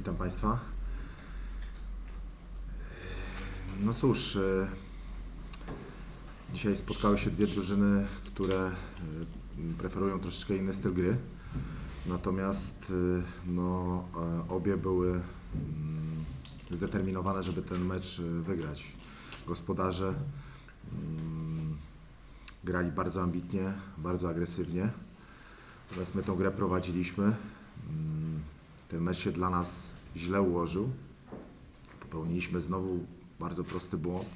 Witam Państwa. No cóż, e, dzisiaj spotkały się dwie drużyny, które e, preferują troszeczkę inny styl gry. Natomiast e, no, obie były mm, zdeterminowane, żeby ten mecz wygrać. Gospodarze mm, grali bardzo ambitnie, bardzo agresywnie. Natomiast my tą grę prowadziliśmy. Ten mecz się dla nas źle ułożył. Popełniliśmy znowu bardzo prosty błąd.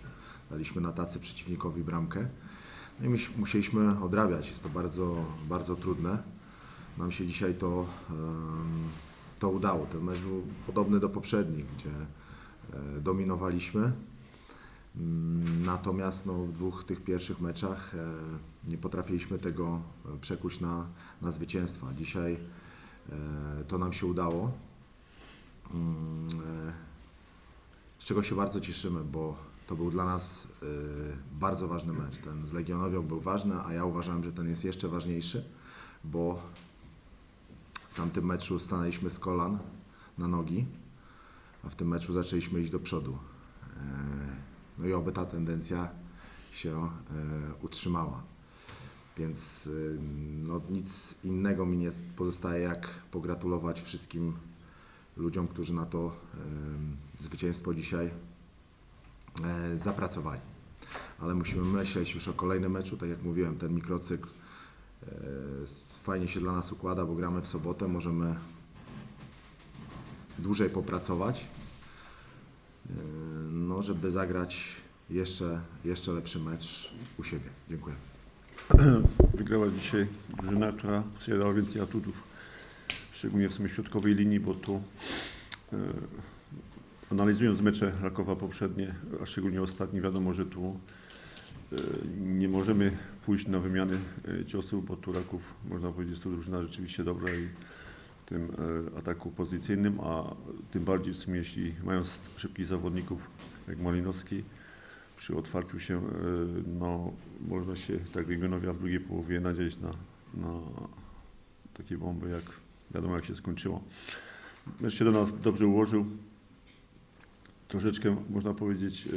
Daliśmy na tacy przeciwnikowi bramkę. No i my musieliśmy odrabiać. Jest to bardzo, bardzo trudne. Nam się dzisiaj to, to udało. Ten mecz był podobny do poprzednich, gdzie e, dominowaliśmy. Mm, Natomiast no, w dwóch tych pierwszych meczach e, nie potrafiliśmy tego e, przekuć na, na zwycięstwa. Dzisiaj to nam się udało. Mm, e, Z czego się bardzo cieszymy, bo to był dla nas e, bardzo ważny mecz. Ten z Legionowią był ważny, a ja uważam, że ten jest jeszcze ważniejszy, bo w tamtym meczu stanęliśmy z kolan na nogi, a w tym meczu zaczęliśmy iść do przodu. E, No i oby ta tendencja się e, utrzymała. Więc y, no, nic innego mi nie pozostaje, jak pogratulować wszystkim ludziom, którzy na to y, zwycięstwo dzisiaj e, zapracowali. Ale musimy myśleć już o kolejnym meczu. Tak jak mówiłem, ten mikrocykl fajnie się dla nas układa, bo gramy w sobotę, możemy dłużej popracować, no, żeby zagrać jeszcze, jeszcze lepszy mecz u siebie. Dziękuję. Wygrała dzisiaj drużyna, która posiadała więcej atutów, szczególnie w sumie środkowej linii, bo tu e, analizując mecze Rakowa poprzednie, a szczególnie ostatni, wiadomo, że tu e, nie możemy pójść na wymiany e, ciosów, bo tu Raków, można powiedzieć, jest to drużyna rzeczywiście dobra i tym e, ataku pozycyjnym, a tym bardziej w sumie, jeśli mają szybkich zawodników jak Malinowski, przy otwarciu się, e, no, można się, tak Legionowia w drugiej połowie nadzieć na, na takie bomby, jak wiadomo jak się skończyło. Mecz się do nas dobrze ułożył. Troszeczkę, można powiedzieć, e,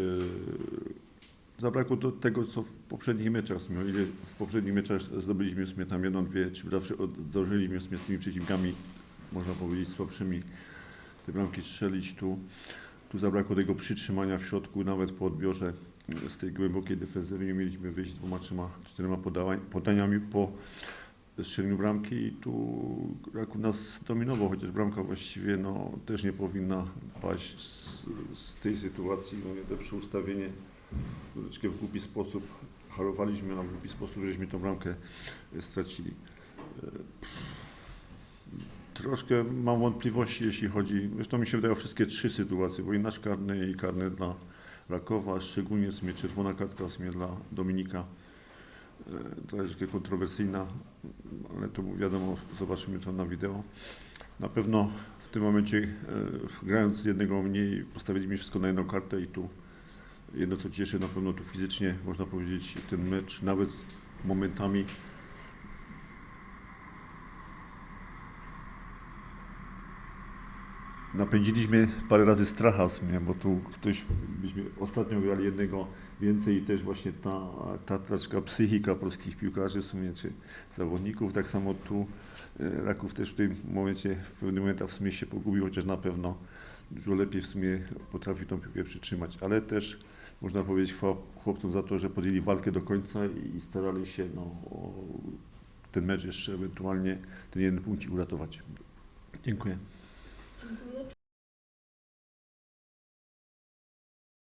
zabrakło do tego, co w poprzednich meczach. O ile w poprzednich meczach zdobyliśmy w sumie tam jedną, dwie, czy zawsze zdążyliśmy z tymi przeciwnikami, można powiedzieć, słabszymi te bramki strzelić tu. Tu zabrakło tego przytrzymania w środku, nawet po odbiorze e, z tej głębokiej defensywy nie mieliśmy wyjść dwoma, trzema, czterema podawań, podaniami po strzeleniu bramki i tu Raków nas dominował, chociaż bramka właściwie no, też nie powinna paść z, z tej sytuacji. No, najlepsze ustawienie troszeczkę w głupi sposób harowaliśmy, a w głupi sposób żeśmy tą bramkę e, stracili. Troszkę mam wątpliwości, jeśli chodzi, zresztą mi się wydają wszystkie trzy sytuacje, bo i nasz karny i karny dla Rakowa, szczególnie w sumie czerwona kartka w sumie dla Dominika, e, troszeczkę kontrowersyjna, ale to wiadomo, zobaczymy to na wideo. Na pewno w tym momencie, e, grając z jednego mniej, postawiliśmy wszystko na jedną kartę i tu jedno co cieszy, na pewno tu fizycznie, można powiedzieć, ten mecz nawet momentami napędziliśmy parę razy stracha bo tu ktoś, byśmy ostatnio grali jednego więcej i też właśnie ta, ta troszeczkę psychika polskich piłkarzy w sumie, czy zawodników, tak samo tu e, Raków też w tym momencie, w pewnym momentach w sumie się pogubił, chociaż na pewno dużo lepiej w sumie potrafi tą piłkę przytrzymać, ale też można powiedzieć chwała chłopcom za to, że podjęli walkę do końca i, starali się no, ten mecz jeszcze ewentualnie ten jeden punkt uratować. Dziękuję. Dziękuję.